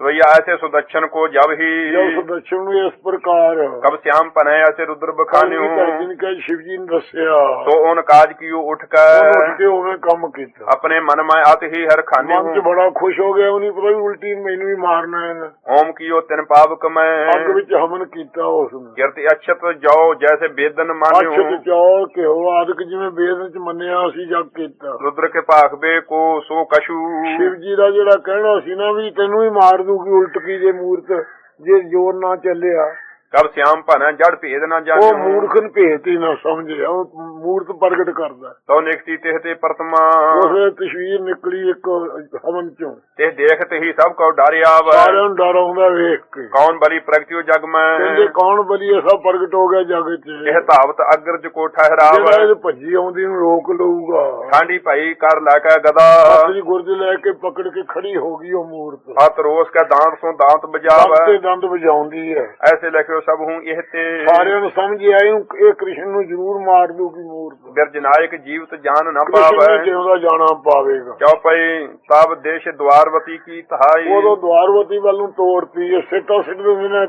ਸਵਈਆ ਐਸੇ ਸੁਦਛਨ ਕੋ ਜਬ ਹੀ। ਜੋ ਸੁਦਰਸ਼ਨ ਨੂੰ ਇਸ ਪ੍ਰਕਾਰ ਕਬ ਸਿਆਮ ਪਨੈ ਐਸੇ ਰੁਦਰ ਬਖਾਨਿਓ। ਜਿਨ ਕਾ ਸ਼ਿਵ ਜੀ ਨੇ ਦੱਸਿਆ। ਸੋ ਓਨ ਕਾਜ ਕੀਓ ਉਠ ਉਹਨੇ ਉੱਠ ਕੇ ਕੇ ਉਵੇਂ ਕੰਮ ਕੀਤਾ। ਆਪਣੇ ਮਨ ਮੈਂ ਅਤ ਹੀ ਹਰ ਖਾਨੇ ਮਨ ਚ ਬੜਾ ਖੁਸ਼ ਹੋ ਗਿਆ ਉਹਨੇ ਪਤਾ ਵੀ ਉਲਟੀ ਮੈਨੂੰ ਹੀ ਮਾਰਨਾ ਹੈ ਓਮ ਕੀਓ ਤਿਨ ਪਾਵਕ ਮੈਂ। ਅੱਗ ਵਿੱਚ ਹਵਨ ਕੀਤਾ ਉਸ ਨੂੰ। ਕਿਰਤ ਅਛਤ ਜਾਓ ਜੈਸੇ ਬੇਦਨ ਮਾਨਿਓ। ਅਛਤ ਚੌ ਘਿਓ ਆਦਿਕ ਜਿਵੇਂ ਵੇਦ ਚ ਮੰਨਿਆ ਅਸੀਂ ਜਗ ਕੀਤਾ। ਰੁਦਰ ਕੇ ਭਾਖਬੇ ਕੋ ਸੋ ਕਸ਼ੂ ਸ਼ਿਵ ਜੀ ਦਾ ਜਿਹੜਾ ਕਹਿਣਾ ਸੀ ਨਾ ਵੀ ਤੈਨੂੰ ਹੀ ਮਾਰ ਦੂਗੀ ਉਲਟ ਕੀ ਜੇ ਮੂਰਤ ਜੇ ਜ਼ੋਰ ਨਾ ਚੱਲਿਆ। ਕਬ ਸਿਆਮ ਭਨ ਜੜ ਭੇਦ ਨਾ ਉਹ ਜਾਣਿਓ ਮੂਰਖਨ ਭੇਤੀ ਨਾ ਸਮਝੇ ਉਹ ਮੂਰਤ ਪ੍ਰਗਟ ਕਰਦਾ ਤਉ ਨਿਕਟੀ ਤਿਹ ਤੇ ਪ੍ਰਤਮਾ। ਉਸ ਤਸਵੀਰ ਨਿਕਲੀ ਇੱਕ ਹਵਨ ਚੋਂ। ਤੇ ਦੇਖਤ ਹੀ ਸਭ ਕੋ ਡਰਿਆ ਸਾਰਿਆਂ ਨੂੰ ਡਰ ਆਉਂਦਾ ਵੇਖ ਕੇ। ਕੌਣ ਬਲੀ ਪ੍ਰਗਟਿਓ ਜਗ ਮੈਂ? ਕਹਿੰਦੇ ਕੌਣ ਬਲੀਏ ਸਭ ਪ੍ਰਗਟ ਹੋ ਗਿਆ ਜਗ ਚ। ਇਹ ਧਾਵਤ ਅਗਰ ਜ ਕੋ ਠਹਿਰਾਵ ਜਿਹੜਾ ਇਹ ਭੱਜੀ ਆਉਂਦੀ ਨੂੰ ਰੋਕ ਲਊਗਾ। ਠਾਂਡੀ ਭਾਈ ਕਰ ਲੈ ਕੇ ਗਦਾ। ਆਪਣੀ ਗੁਰਦ ਲੈ ਕੇ ਪਕੜ ਕੇ ਖੜੀ ਹੋ ਗਈ ਉਹ ਮੂਰਤ। ਹੱਥ ਰੋਸ ਕੇ ਦਾੰਤ ਸੋ ਦਾੰਤ ਬਜਾਵ। ਦੰਦ ਤੇ ਦੰਦ ਵਜਾਉਂਦੀ ਹੈ। ਐਸੇ ਲਿਖਿਓ ਸਭ ਹੂੰ ਇਹ ਤੇ ਸਾਰਿਆਂ ਨੂੰ ਸਮਝ ਆਈ ਇਹ ਕ੍ਰਿਸ਼ਨ ਨੂੰ ਜ਼ਰੂਰ ਮਾਰ ਦੂਗੀ ਮੂਰਤ ਬਿਰਜਨਾਇਕ ਜੀਵਤ ਜਾਨ ਨਾ ਪਾਵੈ। ਜਿਉਂਦਾ ਜਾਣਾ ਪਾਵੇਗਾ। ਚਉ ਪਈ ਤਬ ਦੇਸ਼ ਦਵਾਰਵਤੀ ਕੀ ਤਹਾਈ। ਉਦੋਂ ਦਵਾਰਵਤੀ ਵੱਲ ਨੂੰ ਤੋੜਤੀ ਇਹ ਸਿੱਟੋ ਸਿੱਟ ਦਿੰਦੇ ਨੇ।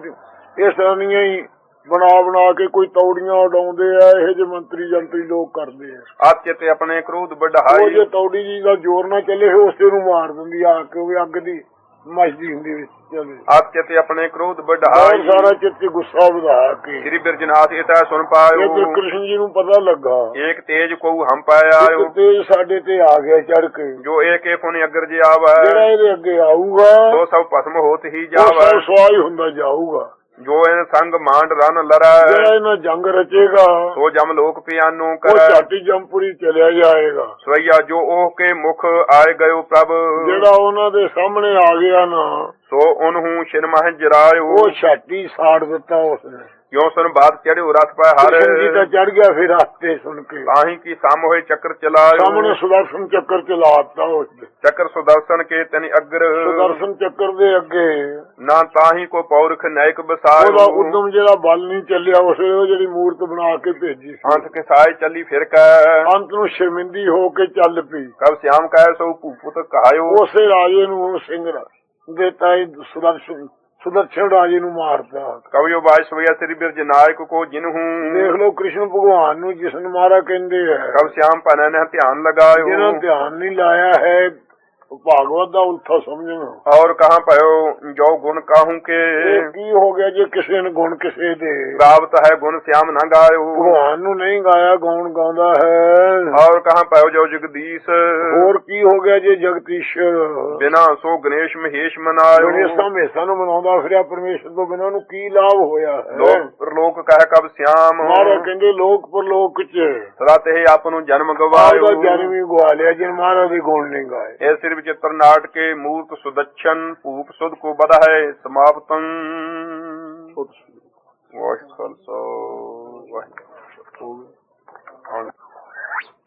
ਇਸ ਤਰ੍ਹਾਂ ਦੀਆਂ ਹੀ ਬਣਾ ਬਣਾ ਕੇ ਕੋਈ ਤੌੜੀਆਂ ਉਡਾਉਂਦੇ ਆ ਇਹੋ ਜਿਹੇ ਮੰਤਰੀ ਜੰਤਰੀ ਲੋਕ ਕਰਦੇ ਆ। ਆਤਿ ਤੇ ਆਪਣੇ ਕ੍ਰੋਧ ਉਹ ਬਢਾਈ ਜੇ ਤੌੜੀ ਜੀ ਦਾ ਜ਼ੋਰ ਨਾ ਚੱਲੇ ਉਸੇ ਨੂੰ ਮਾਰ ਦਿੰਦੀ ਆ ਕੇ ਉਹ ਅੱਗ ਦੀ ਮਚਦੀ ਹੁੰਦੀ ਵਿੱਚ ਚੱਲੇ। ਆਤਿ ਤੇ ਆਪਣੇ ਕ੍ਰੋਧ ਸਾਰਾ ਚਿੱਤ 'ਚ ਗੁੱਸਾ ਵਧਾ ਕੇ। ਸ੍ਰੀ ਬਿਰਜਨਾਥ ਇਹ ਤਾਂ ਸੁਣ ਇਹ ਪਾਇਓ ਤੇ ਕ੍ਰਿਸ਼ਨ ਜੀ ਨੂੰ ਪਤਾ ਲੱਗਾ। ਏਕ ਤੇਜ ਕੋ ਹਮ ਪਾਇਆ ਇੱਕ ਤੇਜ ਸਾਡੇ ਤੇ ਆ ਗਿਆ ਚੜ ਕੇ। ਜੋ ਏਕ ਏ ਫੁਨ ਅਗਰ ਜੇ ਆਵੈ। ਜਿਹੜਾ ਇਹਦੇ ਅੱਗੇ ਆਊਗਾ ਸੋ ਸਭ ਭਸਮ ਹੋਤ ਹੀ ਉਹ ਜਾਵੈ। ਸਵਾਈ ਹੁੰਦਾ ਜਾਊਗਾ। ਜੋ ਇਹ ਸੰਗ ਮਾਂਡ ਰਨ ਲਰੈ ਜਿਹੜਾ ਇਹਨਾਂ ਜੰਗ ਰਚੇਗਾ ਸੋ ਜਮ ਲੋਕ ਪਿਆਨੋ ਉਹ ਕਰੈ। ਝਾਟੀ ਜੰਪੁਰੀ ਚਲਿਆ ਜਾਏਗਾ। ਸਵਈਆ ਜੋ ਉਹ ਕੇ ਮੁਖ ਆਏ ਗਇਓ ਪ੍ਰਭ। ਜਿਹੜਾ ਉਹਨਾਂ ਦੇ ਸਾਹਮਣੇ ਆ ਗਿਆ ਨਾ ਸੋ ਉਹਨੂੰ ਸ਼ਿਨ ਮਹ ਜਰਾਇਓ। ਉਹ ਛਾਤੀ ਸਾੜ ਦਿੱਤਾ ਉਸਨੇ। ਕਿਉ ਸੁਨ ਬਾਤ ਚੜਿਓ ਰਥ ਪੈ ਹਰ ਕ੍ਰਿਸ਼ਨ ਜੀ ਤਾਂ ਚੜ ਗਿਆ ਫਿਰ ਹੱਥੇ ਸੁਣ ਕੇ। ਤਾਹੀ ਕੀ ਸਮ ਹੋਏ ਚੱਕਰ ਚਲਾਇਓ ਸਾਹਮਣੇ ਸੁਦਰਸ਼ਨ ਚੱਕਰ ਚਲਾਤਾ ਉਸ ਦੇ ਚੱਕਰ ਸੁਦਰਸ਼ਨ ਕੇ ਤਨ ਅਗਰ। ਸੁਦਰਸ਼ਨ ਚੱਕਰ ਦੇ ਅੱਗੇ। ਨਾ ਤਾਹੀ ਕੋ ਪੌਰਖ ਨਾਇਕ ਉਹਦਾ ਬਸਾਇਓ ਉਦਮ ਜਿਹੜਾ ਬਲ ਨਹੀਂ ਚੱਲਿਆ ਉਸੇ ਉਹ ਜਿਹੜੀ ਮੂਰਤ ਬਣਾ ਕੇ ਭੇਜੀ ਸੀ। ਅੰਤ ਕੇ ਸਾਇ ਚੱਲੀ ਫਿਰ ਕੈ। ਅੰਤ ਨੂੰ ਸ਼ਰਮਿੰਦੀ ਹੋ ਕੇ ਚੱਲ ਪਈ। ਕਬ ਸਿਆਮ ਕੈ ਸੋ ਭੂਪੁਤ ਕਹਾਇਓ। ਉਸੇ ਰਾਜੇ ਨੂੰ ਸਿੰਘ ਦੇਤਾ ਹੀ ਸੁਦਰਸ਼ਨ। ਸੁਦਰਸ਼ਨ ਰਾਜੇ ਨੂੰ ਮਾਰਤਾ ਕਵਿਓ ਬਾਈ ਸਵਈਆ ਤੇਰੀ ਬਿਰਜ ਨਾਇਕ ਕੋ ਜਿਨਹੂ ਦੇਖ ਲਓ ਕ੍ਰਿਸ਼ਨ ਭਗਵਾਨ ਨੂੰ ਜਿਸਨ ਮਾਰਾ ਕਹਿੰਦੇ ਆ। ਕਬ ਸਿਆਮ ਪਨੈ ਨੇ ਧਿਆਨ ਲਗਾਇਓ। ਜਿਹਨਾਂ ਧਿਆਨ ਨਹੀਂ ਲਾਇਆ ਹੈ ਭਾਗਵਤ ਦਾ ਉਲਥਾ ਸਮਝਣਾ। ਔਰ ਕਹਾਂ ਪਇਓ ਜੋ ਗੁਣ ਕਾਹੂ ਕੇ? ਇਹ ਕੀ ਹੋ ਗਿਆ ਜੇ ਕਿਸੇ ਨੇ ਗੁਣ ਕਿਸੇ ਦੇ? ਗਾਵਤ ਹੈ ਗੁਣ ਸਿਆਮ ਨਾ ਗਾਇਓ। ਭਗਵਾਨ ਨੂੰ ਨਹੀਂ ਗਾਇਆ ਗੌਣ ਗਾਉਂਦਾ ਹੈ। ਔਰ ਕਹਾਂ ਪਇਓ ਜੋ ਜਗਦੀਸ਼? ਹੋਰ ਕੀ ਹੋ ਗਿਆ ਜੇ ਜਗਤੀਸ਼ਰ ਬਿਨਾ ਸੋ ਗਣੇਸ਼ ਮਹੇਸ਼ ਮਨਾਇਓ। ਗਣੇਸ਼ਾਂ ਮੇਸਾਂ ਨੂੰ ਮਨਾਉਂਦਾ ਫਿਰਿਆ ਪਰਮੇਸ਼ਰ ਤੋਂ ਬਿਨਾਂ ਨੂੰ ਕੀ ਲਾਭ ਹੋਇਆ ਹੈ? ਲੋਕ ਲੋਕ ਕਹਿ ਕਬ ਸਿਆਮ। ਮਹਾਰਾਜ ਕਹਿੰਦੇ ਲੋਕ ਪਰਲੋਕ ਚ। ਸਦਾ ਤੇ ਆਪ ਨੂੰ ਜਨਮ ਗਵਾਇਓ। ਜਨਮ ਹੀ ਗਵਾ ਲਿਆ ਜਿਨ ਮਹਾਰਾਜ ਦੇ ਗੁਣ ਨਹੀਂ ਗਾਏ। ਇਹ ਸਿਰ ਵਿਚਿਤ੍ਰ ਨਾਟ ਕੇ ਮੂਰਤ ਸੁਦਛਨ ਭੂਪ ਸੁਧ ਕੋ ਬਧ ਹੈ ਸਮਾਪਤੰ ਵਾਹਿਗੁਰੂ ਖਾਲਸਾ ਵਾਹਿਗੁਰੂ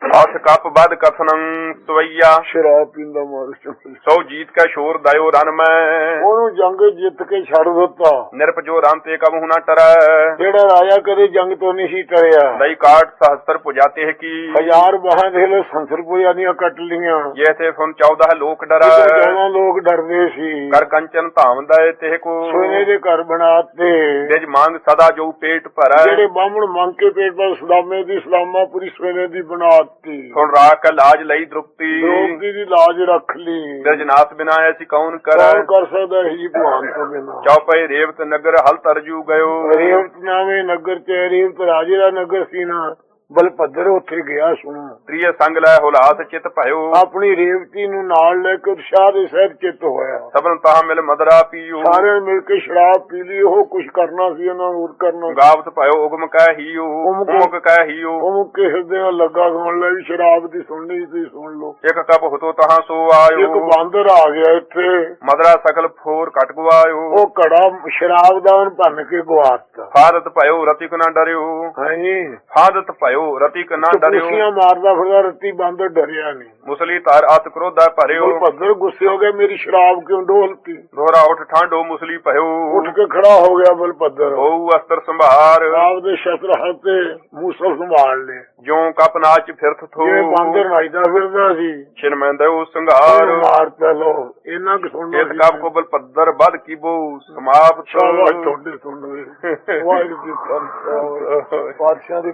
ਹੱਥ ਕੱਪ ਬਦ ਕਥਨੰ ਸਵਈਆ। ਸ਼ਰਾਬ ਪੀਂਦਾ ਮਾਰ ਚੁੱਕ ਸੋ ਜੀਤ ਕਾ ਸ਼ੋਰ ਦਇਓ ਰਨ ਮੈਂ। ਉਹਨੂੰ ਜੰਗ ਜਿੱਤ ਕੇ ਛੱਡ ਦਿੱਤਾ। ਨਿਰਪ ਜੋ ਰਨ ਤੇ ਕਬ ਹੁਨਾ ਟਰੈ। ਜਿਹੜਾ ਰਾਜਾ ਕਦੇ ਜੰਗ ਤੋਂ ਨਹੀਂ ਸੀ ਟਰਿਆ। ਦਈ ਕਾਟ ਸਹਸਤਰ ਪੁਜਾਤੇ ਹੈ ਕੀ। ਹਜ਼ਾਰ ਬਾਹਾਂ ਦੇ ਲੈ ਸੰਸਰ ਪੁਆ ਦੀਆਂ ਕੱਟ ਲੀਆਂ। ਇਹ ਤੇ ਫੁਨ 14 ਲੋਕ ਡਰੈ। ਲੋਕ ਡਰਦੇ ਸੀ। ਕਰ ਕੰਚਨ ਧਾਮ ਦਏ ਤੇ ਕੋ। ਸੋਨੇ ਦੇ ਘਰ ਬਣਾਤੇ। ਜਿਜ ਮੰਗ ਸਦਾ ਜੋ ਪੇਟ ਭਰੈ। ਜਿਹੜੇ ਬਾਹਮਣ ਮੰਗ ਕੇ ਪੇਟ ਪਰ ਸੁਦਾਮੇ ਦੀ ਸਲਾਮਾ ਪੂਰੀ ਸਵੇਨੇ ਦੀ ਬਣਾਤੀ ਸੁਣ ਰਾਖ ਲਾਜ ਲਈ ਦ੍ਰੁਪਤੀ ਦ੍ਰੋਪਦੀ ਦੀ ਲਾਜ ਰੱਖ ਲਈ। ਬਿਰਜਨਾਥ ਬਿਨਾ ਐਸੀ ਕੌਣ ਕਰੈ? ਕੌਣ ਕਰ ਸਕਦਾ ਹੈ ਜੀ ਭਗਵਾਨ ਤੋਂ ਬਿਨਾਂ? ਚੌਪਈ ਰੇਵਤ ਨਗਰ ਹਲ ਤਰਜੂ ਗਇਓ। ਰੇਵਤ ਨਾਵੇਂ ਨਗਰ ਚ ਰੇਵਤ ਰਾਜੇ ਦਾ ਨਗਰ ਸੀ ਨਾ ਬਲਭੱਦਰ ਉੱਥੇ ਗਿਆ ਸੁਣਾ। ਪ੍ਰਿਯ ਸੰਗ ਲੈ ਹੁਲਾਸ ਚਿਤ ਭਇਓ। ਆਪਣੀ ਰੇਵਤੀ ਨੂੰ ਨਾਲ ਲੈ ਕੇ ਉਤਸ਼ਾਹ ਦੇ ਸਹਿਤ ਚਿੱਤ ਹੋਇਆ। ਸਭਨ ਤਾਹ ਮਿਲ ਮਦਰਾ ਪੀਓ। ਸਾਰਿਆਂ ਨੇ ਮਿਲ ਕੇ ਸ਼ਰਾਬ ਪੀ ਲਈ ਉਹ ਕੁਝ ਕਰਨਾ ਸੀ ਉਹਨਾਂ ਨੂੰ ਹੋਰ ਕਰਨਾ। ਗਾਵਤ ਭਇਓ ਉਗਮ ਕਹਿ ਹੀਓ ਉਮਕ- ਉਮਕ ਕਹਿ ਹੀਓ। ਉਹ ਮੁੱਕੇ ਹਿਰਦੇ ਨਾਲ ਲੱਗਾ ਸੁਣ ਲੈ ਵੀ ਸ਼ਰਾਬ ਦੀ ਸੁਣਨੀ ਸੀ ਸੁਣ ਲਓ। ਇਕ ਕਪ ਹੁਤੋ ਤਹਾਂ ਸੋ ਇੱਕ ਆਇਓ ਬਾਂਦਰ ਆ ਗਿਆ ਇੱਥੇ। ਮਦਰਾ ਸਕਲ ਫੋਰ ਕਟ ਗਵਾਇਓ। ਉਹ ਘੜਾ ਸ਼ਰਾਬ ਦਾ ਉਹਨ ਭੰਨ ਕੇ ਗਵਾਤਾ ਫਾਦਤ ਭਇਓ ਰਤਿਕ ਨਾ ਡਰਿਓ। ਹਾਂਜੀ। ਫਾਦਤ ਭਇਓ ਰਤਿਕ ਨਾ ਡਰਿਓ। ਕੁਰਸੀਆਂ ਮਾਰਦਾ ਫਿਰਦਾ ਰੱਤੀ ਬਾਂਦਰ ਡਰਿਆ ਨਹੀਂ। ਮੁਸਲੀ ਤਾਰ ਅਤ ਕ੍ਰੋਧਾ ਭਰਿਓ। ਬਲਭੱਦਰ ਗੁੱਸੇ ਹੋ ਗਿਆ ਮੇਰੀ ਸ਼ਰਾਬ ਕਿਉਂ ਡੋਲਤੀ ਦੋਹਰਾ ਉਠ ਠਾਂਡੋ ਮੁਸਲੀ ਭਇਓ। ਉੱਠ ਕੇ ਖੜਾ ਹੋ ਗਿਆ ਬਲਭੱਦਰ ਹੋਊ ਅਸਤਰ ਸੰਭਾਰ। ਆਪ ਦੇ ਸ਼ਸਤਰ ਹੱਥ ਮੂਸਲ ਸੰਭਾਲ ਲਏ। ਜਿਉ ਕਪ ਨਾਚ ਫਿਰਤ ਥੋ। ਜਿਵੇਂ ਬਾਂਦਰ ਨੱਚਦਾ ਫਿਰਦਾ ਸੀ। ਛਿਨ ਮੈਂਦਉ ਸੰਘਾਰ। ਉਹਨੂੰ ਮਾਰ ਲੋ ਇਹਨਾਂ ਕੁ ਸੁਣਨਾ ਇਕ ਕਪ ਕੋ ਬਲ ਪੱਦਰ ਬਦ ਕੀਬੋ ਸਮਾਪਤ। ਸ਼ਾਬਾਸ਼ ਤੁਹਾਡੇ ਸੁਣ ਲਏ ਵਾਹਿਗੁਰੂ ਜੀ ਕਾ ਖਾਲਸਾ। ਪਾਤਸ਼ਾਹ ਦੀ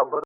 hello